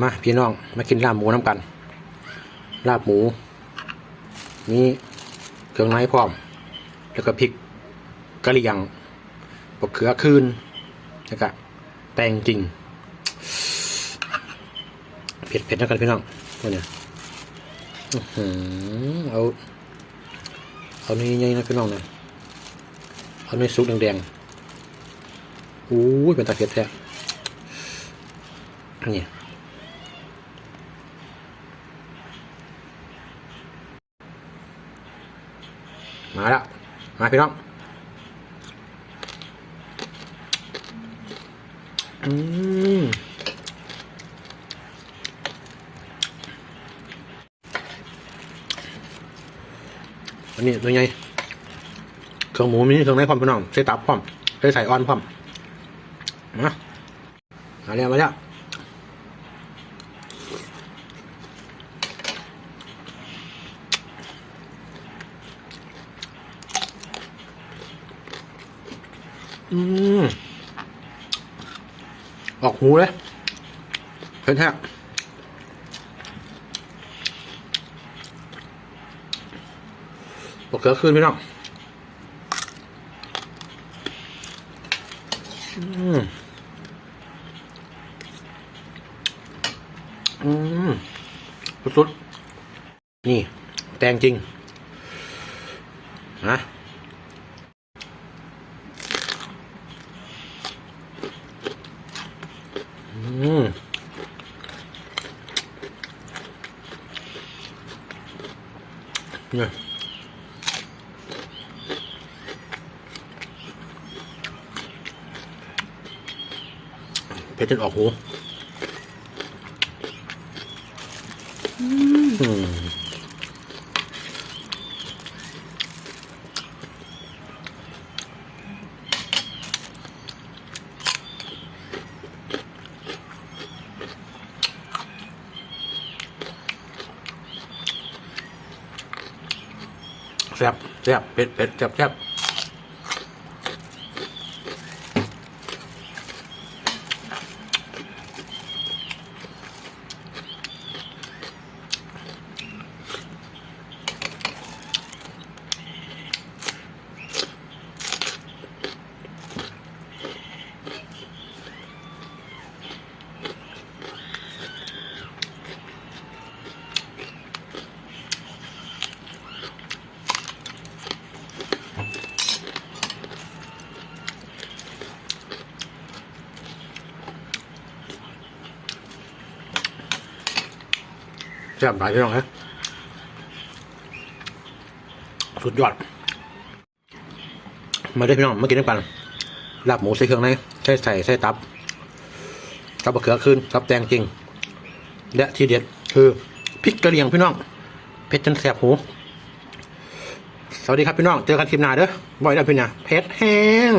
มาพี่น้องมากินลาบหมูน้ำกัน ลาบหมู นี่เครื่องในพร้อม แล้วก็พริกกะเหรี่ยงบกเขือคืนแล้วก็แตงจริงเผ็ดเผ็ดๆนะกันพี่น้องตัวเนี้ยอื้อหือเอาเอานี่ใหญ่นะพี่น้องนะเอานี่ซุปแดงๆอู้ยเป็นตาเผ็ดแท้นี่ มาแล้ว มาพี่น้อง อืมอันนี้ตัวใหญ่เครื่องหมูมีเครื่องในพร้อมพี่น้องใส่ตับพร้อมใส่ใส่อ่อนพร้อมมามาแล้วมาแล้ว อืมออกหูเลยเผ็ดแท้บอกเกลือขึ้นพี่น้องอืมอืมสุดๆนี่ แตงจริง นะ อืม เนี่ยเผ็ดจนออกหูอืม ซ่บแซ่บเผ็ดเผ็ดแซ่บแซ่บ แซ่บหลายพี่น้องฮะสุดยอด มาได้พี่น้องมากินด้วยกันลาบหมูใส่เครื่องในใส่ใส่ใส่ตับตับมะเขือคืนตับแตงจริง และที่เด็ดคือพริกกระเหรี่ยงพี่น้องเผ็ดจนแสบหู สวัสดีครับพี่น้อง เจอกันคลิปหน้าเด้อบ่อยแล้วพี่น้องเผ็ดแห้ง